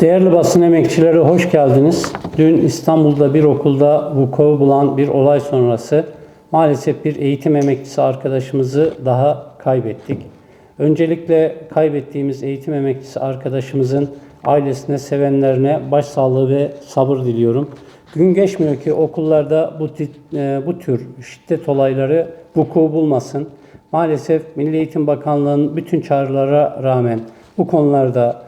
Değerli basın emekçileri hoş geldiniz. Dün İstanbul'da bir okulda vuku bulan bir olay sonrası maalesef bir eğitim emekçisi arkadaşımızı daha kaybettik. Öncelikle kaybettiğimiz eğitim emekçisi arkadaşımızın ailesine, sevenlerine başsağlığı ve sabır diliyorum. Gün geçmiyor ki okullarda bu, e, bu tür şiddet olayları vuku bulmasın. Maalesef Milli Eğitim Bakanlığı'nın bütün çağrılara rağmen bu konularda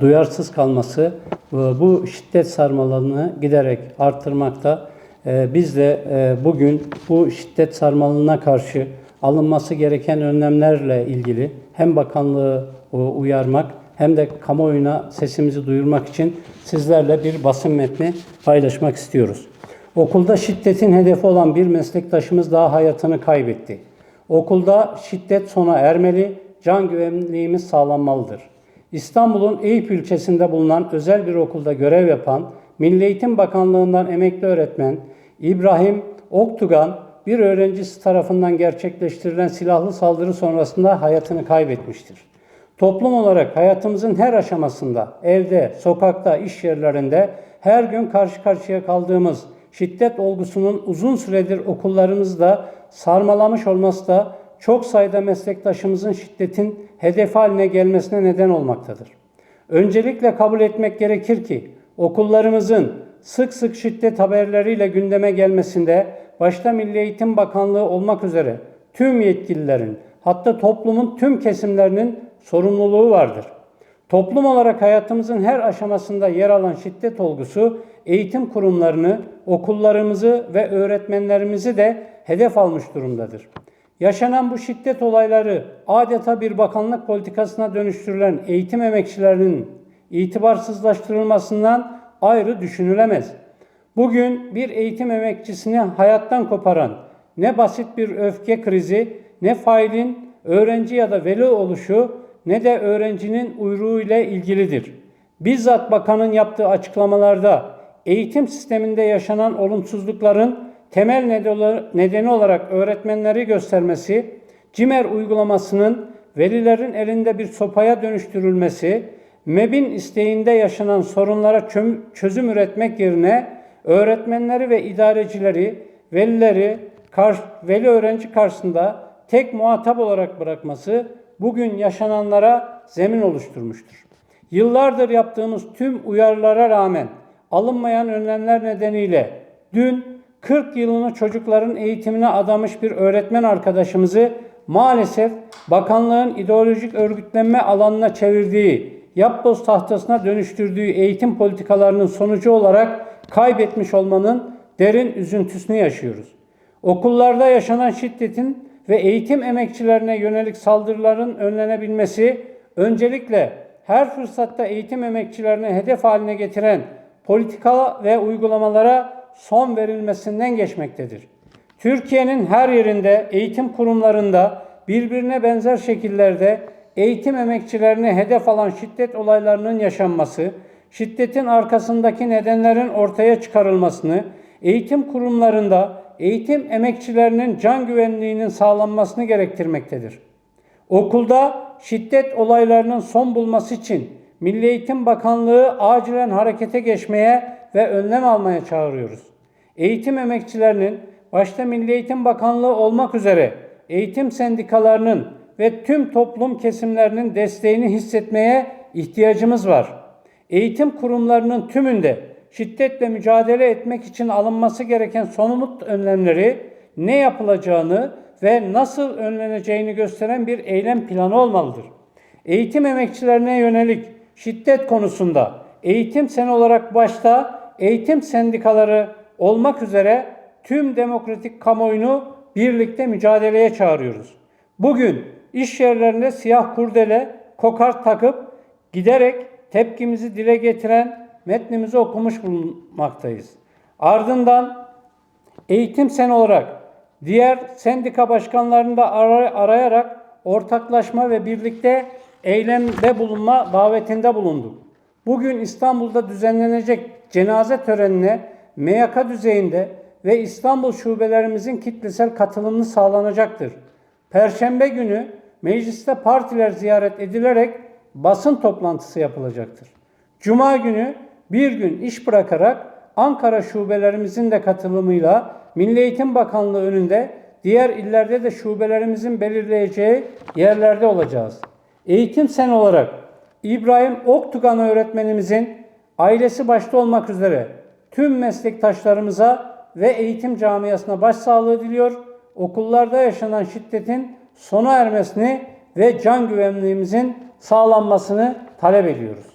duyarsız kalması e, bu şiddet sarmalını giderek arttırmakta. E, biz de e, bugün bu şiddet sarmalına karşı alınması gereken önlemlerle ilgili hem bakanlığı e, uyarmak hem de kamuoyuna sesimizi duyurmak için sizlerle bir basın metni paylaşmak istiyoruz. Okulda şiddetin hedefi olan bir meslektaşımız daha hayatını kaybetti. Okulda şiddet sona ermeli, can güvenliğimiz sağlanmalıdır. İstanbul'un Eyüp ilçesinde bulunan özel bir okulda görev yapan Milli Eğitim Bakanlığı'ndan emekli öğretmen İbrahim Oktugan bir öğrencisi tarafından gerçekleştirilen silahlı saldırı sonrasında hayatını kaybetmiştir. Toplum olarak hayatımızın her aşamasında, evde, sokakta, iş yerlerinde her gün karşı karşıya kaldığımız şiddet olgusunun uzun süredir okullarımızda sarmalamış olması da çok sayıda meslektaşımızın şiddetin hedef haline gelmesine neden olmaktadır. Öncelikle kabul etmek gerekir ki okullarımızın sık sık şiddet haberleriyle gündeme gelmesinde başta Milli Eğitim Bakanlığı olmak üzere tüm yetkililerin hatta toplumun tüm kesimlerinin sorumluluğu vardır. Toplum olarak hayatımızın her aşamasında yer alan şiddet olgusu eğitim kurumlarını, okullarımızı ve öğretmenlerimizi de hedef almış durumdadır. Yaşanan bu şiddet olayları adeta bir bakanlık politikasına dönüştürülen eğitim emekçilerinin itibarsızlaştırılmasından ayrı düşünülemez. Bugün bir eğitim emekçisini hayattan koparan ne basit bir öfke krizi, ne failin öğrenci ya da veli oluşu ne de öğrencinin uyruğu ile ilgilidir. Bizzat bakanın yaptığı açıklamalarda eğitim sisteminde yaşanan olumsuzlukların temel nedeni olarak öğretmenleri göstermesi, CİMER uygulamasının velilerin elinde bir sopaya dönüştürülmesi, MEB'in isteğinde yaşanan sorunlara çözüm üretmek yerine öğretmenleri ve idarecileri, velileri, veli öğrenci karşısında tek muhatap olarak bırakması bugün yaşananlara zemin oluşturmuştur. Yıllardır yaptığımız tüm uyarılara rağmen alınmayan önlemler nedeniyle dün 40 yılını çocukların eğitimine adamış bir öğretmen arkadaşımızı maalesef bakanlığın ideolojik örgütlenme alanına çevirdiği, yapboz tahtasına dönüştürdüğü eğitim politikalarının sonucu olarak kaybetmiş olmanın derin üzüntüsünü yaşıyoruz. Okullarda yaşanan şiddetin ve eğitim emekçilerine yönelik saldırıların önlenebilmesi öncelikle her fırsatta eğitim emekçilerine hedef haline getiren politika ve uygulamalara son verilmesinden geçmektedir. Türkiye'nin her yerinde eğitim kurumlarında birbirine benzer şekillerde eğitim emekçilerine hedef alan şiddet olaylarının yaşanması, şiddetin arkasındaki nedenlerin ortaya çıkarılmasını, eğitim kurumlarında eğitim emekçilerinin can güvenliğinin sağlanmasını gerektirmektedir. Okulda şiddet olaylarının son bulması için Milli Eğitim Bakanlığı acilen harekete geçmeye ve önlem almaya çağırıyoruz. Eğitim emekçilerinin başta Milli Eğitim Bakanlığı olmak üzere eğitim sendikalarının ve tüm toplum kesimlerinin desteğini hissetmeye ihtiyacımız var. Eğitim kurumlarının tümünde şiddetle mücadele etmek için alınması gereken somut önlemleri ne yapılacağını ve nasıl önleneceğini gösteren bir eylem planı olmalıdır. Eğitim emekçilerine yönelik şiddet konusunda eğitim sen olarak başta eğitim sendikaları olmak üzere tüm demokratik kamuoyunu birlikte mücadeleye çağırıyoruz. Bugün iş yerlerinde siyah kurdele, kokart takıp giderek tepkimizi dile getiren metnimizi okumuş bulunmaktayız. Ardından eğitim sen olarak diğer sendika başkanlarını da arayarak ortaklaşma ve birlikte eylemde bulunma davetinde bulunduk. Bugün İstanbul'da düzenlenecek cenaze törenine MYK düzeyinde ve İstanbul şubelerimizin kitlesel katılımını sağlanacaktır. Perşembe günü mecliste partiler ziyaret edilerek basın toplantısı yapılacaktır. Cuma günü bir gün iş bırakarak Ankara şubelerimizin de katılımıyla Milli Eğitim Bakanlığı önünde diğer illerde de şubelerimizin belirleyeceği yerlerde olacağız. Eğitim sen olarak İbrahim Oktugan öğretmenimizin ailesi başta olmak üzere tüm meslektaşlarımıza ve eğitim camiasına başsağlığı diliyor. Okullarda yaşanan şiddetin sona ermesini ve can güvenliğimizin sağlanmasını talep ediyoruz.